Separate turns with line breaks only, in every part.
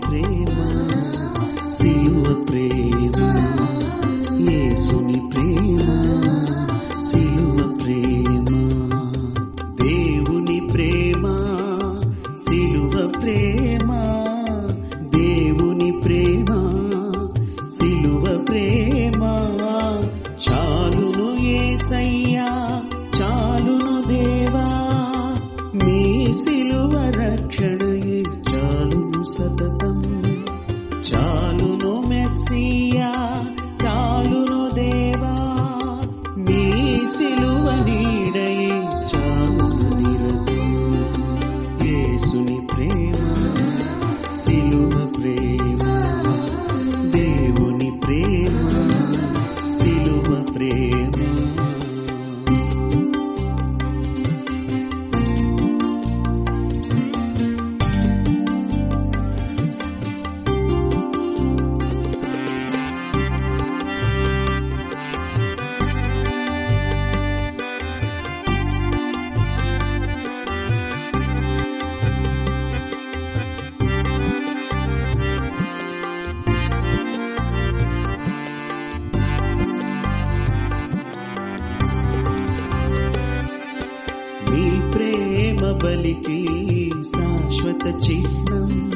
ప్రేమ శిలువ ప్రేమ యేసుని ప్రేమ శిలువ ప్రేమ. దేవుని ప్రేమ శిలువ ప్రేమ దేవుని ప్రేమ శిలువ ప్రేమ. చాలును ఏసయ్యా చాలును దేవా మీ శిలువ రక్షణ చాలును సతత బలికి శాశ్వత చిహ్నం.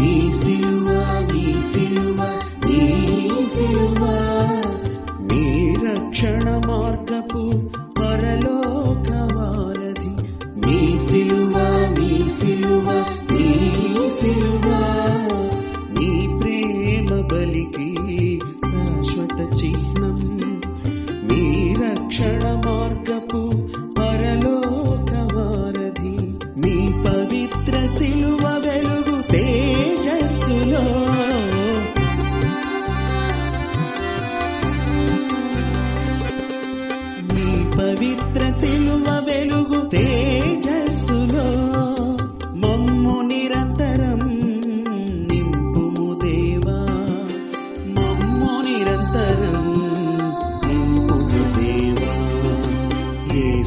నీ సిలువ నీ సిలువ నీ సిలువ.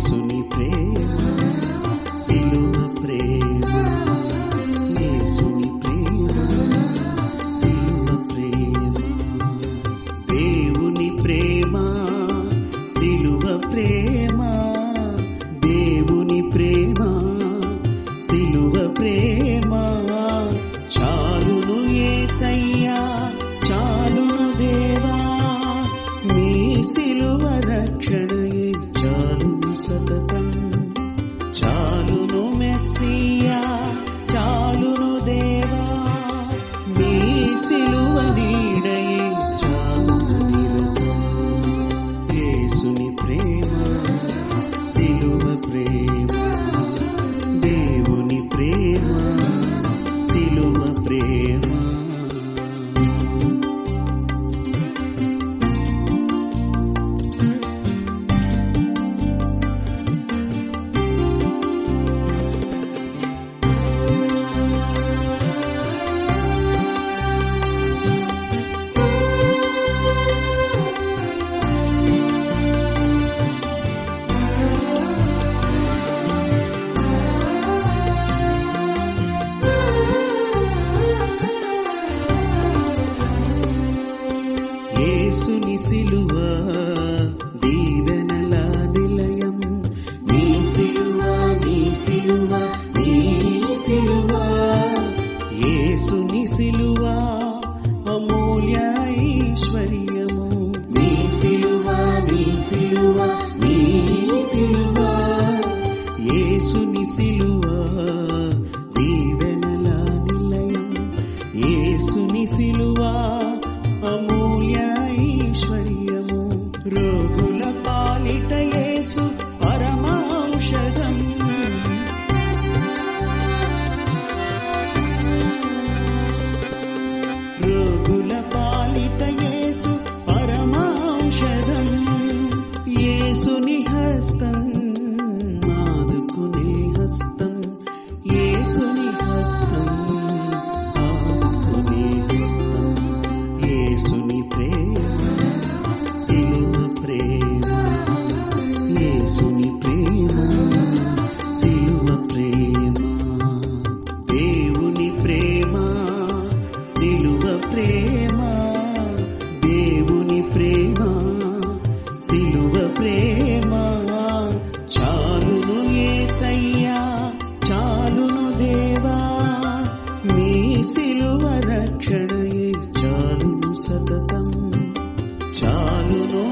Jesús. name. యేసుని సిలువ దీవెనల నిలయం. నీ సిలువ నీ సిలువ నీ సిలువ. యేసుని సిలువ You.